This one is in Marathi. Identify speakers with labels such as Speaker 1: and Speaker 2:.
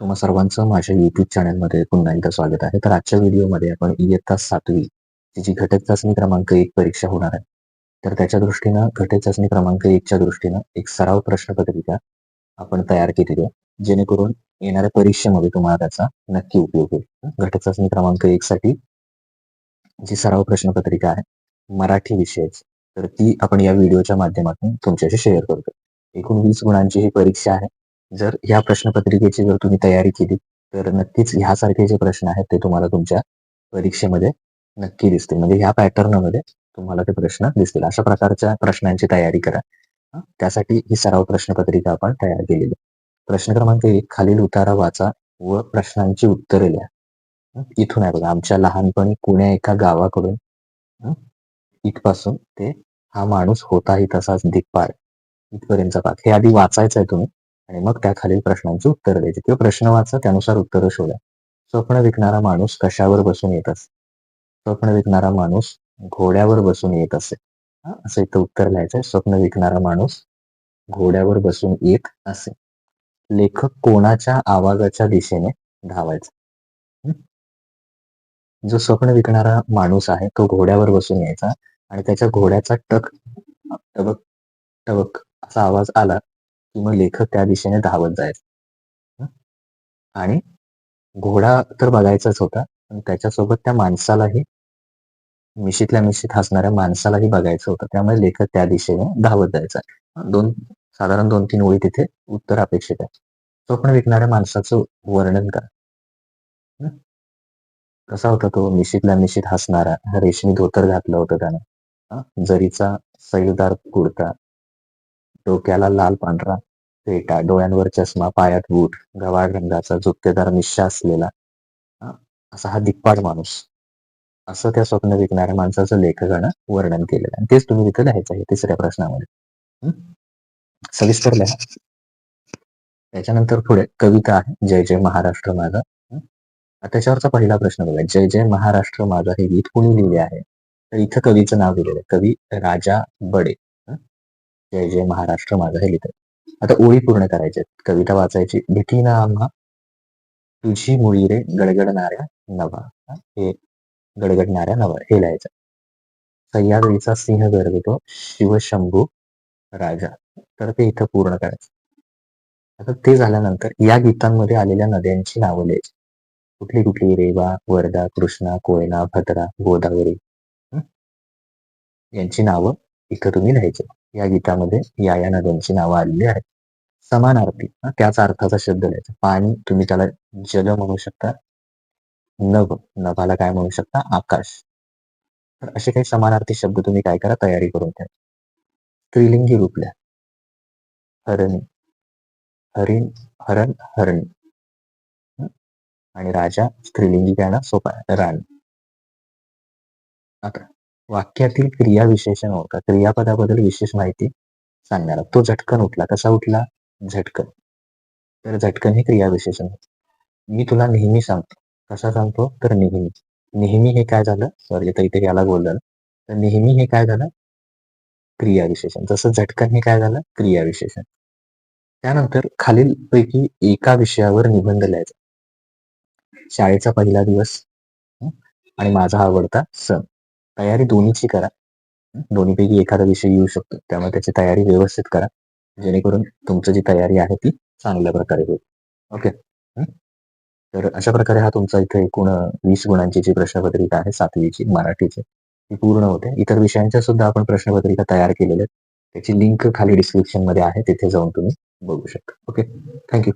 Speaker 1: तुम्हा सर्वांचं माझ्या युट्यूब चॅनलमध्ये पुन्हा एकदा स्वागत आहे. तर आजच्या व्हिडिओमध्ये आपण इयत्ता सातवी ची जी घटक चाचणी क्रमांक एक परीक्षा होणार आहे. तर त्याच्या दृष्टीनं घटक चाचणी क्रमांक एकच्या दृष्टीनं एक सराव प्रश्नपत्रिका आपण तयार केलेली आहे. जेणेकरून येणाऱ्या परीक्षेमध्ये तुम्हाला त्याचा नक्की उपयोग होईल. घटक चाचणी क्रमांक एक साठी जी सराव प्रश्नपत्रिका आहे मराठी विषयाची तर ती आपण या व्हिडिओच्या माध्यमातून तुमच्याशी शेअर करतो एकूण वीस गुणांची ही परीक्षा आहे. जर ह्या प्रश्नपत्रिकेची जर तुम्ही तयारी केली तर नक्कीच ह्यासारखे जे प्रश्न आहेत ते तुम्हाला तुमच्या परीक्षेमध्ये नक्की दिसतील. म्हणजे ह्या पॅटर्नमध्ये तुम्हाला ते प्रश्न दिसतील. अशा प्रकारच्या प्रश्नांची तयारी करा. त्यासाठी ही सराव प्रश्नपत्रिका आपण तयार केलेली. आहे. प्रश्न क्रमांक एक खालील उतारा वाचा व प्रश्नांची उत्तरे लिहा. इथून आहे बघा आमच्या लहानपणी कुण्या एका गावाकडून इथपासून ते हा माणूस होताही तसाच दिग्पाळ इथपर्यंतचा पाठ हे आधी वाचायचं आहे तुम्ही. आणि मग त्या खालील प्रश्नांची उत्तर द्यायची. किंवा प्रश्न वाचा त्यानुसार उत्तर शोधा. स्वप्न विकणारा माणूस कशावर बसून येत असे? स्वप्न विकणारा माणूस घोड्यावर बसून येत असे. असं इथं उत्तर लिहायचंय. स्वप्न विकणारा माणूस घोड्यावर बसून येत असे. लेखक कोणाच्या आवाजाच्या दिशेने धावायचा? जो स्वप्न विकणारा माणूस आहे तो घोड्यावर बसून यायचा आणि त्याच्या घोड्याचा टक टबक टबक असा आवाज आला की मग लेखक त्या दिशेने धावत जायचं. आणि घोडा तर बघायचाच होता पण त्याच्यासोबत त्या माणसालाही मिशीतल्या मिशीत हसणाऱ्या माणसालाही बघायचं होतं. त्यामुळे लेखक त्या दिशेने धावत जायचा. दोन साधारण दोन तीन ओळी तिथे उत्तर अपेक्षित आहे. स्वप्न विकणाऱ्या माणसाचं वर्णन करा. कसा होता तो? मिशीतल्या मिशीत हसणारा रेशमी धोतर घातलं होतं त्यानं. जरीचा सैलदार कुर्ता डोक्याला लाल पांढरा फेटा डोळ्यांवर चष्मा पायात बूट गव्हाळ रंगाचा झुपकेदार मिश्या असलेला असा हा दिप्पाड माणूस. असं त्या स्वप्न विकणाऱ्या माणसाचं लेखकानं वर्णन केलेलं. आहे आणि तेच तुम्ही तिथे लिहायचं आहे तिसऱ्या प्रश्नामध्ये. सविस्तर लिहा. त्याच्यानंतर पुढे कविता आहे जय जय महाराष्ट्र माझा. त्याच्यावरचा पहिला प्रश्न बघा. जय जय महाराष्ट्र माझा हे गीत कुणी लिहिले आहे? तर इथं कवीचं नाव दिलेलं आहे. कवी राजा बडे. जय जय महाराष्ट्र माझा हे लिहित आता ओळी पूर्ण करायच्या कविता वाचायची. भीती ना आम्हा. तुझी मुळी रे गडगडणाऱ्या नवा. हे? गडगडणाऱ्या नवा. हे लिहायचं. सह्याद्रीचा सिंह गरजतो. शिवशंभू राजा. तर ते इथं पूर्ण करायचं. आता ते झाल्यानंतर या गीतांमध्ये आलेल्या नद्यांची नावं लिहायची. कुठली कुठली? रेवा वर्धा कृष्णा कोयना भद्रा गोदावरी. यांची नावं इथं तुम्ही लिहायची. या गीतामध्ये या या नद्यांची नावं आलेली आहेत. समानार्थी त्याच अर्थाचा शब्द लिहायचा. पाणी तुम्ही त्याला जल म्हणू शकता. नभ नभाला काय म्हणू शकता? आकाश. तर असे काही समानार्थी शब्द तुम्ही काय करा तयारी करून ठेवा. स्त्रीलिंगी रूप लिहा. हरणी. हरिण हरण हरणी. आणि राजा स्त्रीलिंगी काय ना सोपा राणी. आता वाक्यातील क्रिया विशेषण ओळखा. क्रियापदाबद्दल विशेष माहिती सांगणारा. तो झटकन उठला. कसा उठला? झटकन. तर झटकन हे क्रिया विशेषण मी तुला नेहमी सांगतो. कसा सांगतो? तर नेहमी. नेहमी हे काय झालं? सॉरी आता इथे याला बोललं. तर नेहमी हे काय झालं? क्रिया विशेषण जसं झटकन हे काय झालं? क्रिया विशेषण त्यानंतर खालील पैकी एका विषयावर निबंध लिहायचा. शाळेचा पहिला दिवस आणि माझा आवडता सण. तयारी दोन्हीची करा. दोन्हीपैकी एखादा विषय येऊ शकतो. त्यामुळे त्याची तयारी व्यवस्थित करा. जेणेकरून तुमची जी तयारी आहे ती चांगल्या प्रकारे होईल. ओके? तर अशा प्रकारे हा तुमचा इथे एकूण वीस गुणांची जी प्रश्नपत्रिका आहे सातवीची मराठीची ती पूर्ण होते. इतर विषयांच्या सुद्धा आपण प्रश्नपत्रिका तयार केलेल्या आहेत. त्याची लिंक खाली डिस्क्रिप्शनमध्ये आहे. तिथे जाऊन तुम्ही बघू शकता. ओके? थँक्यू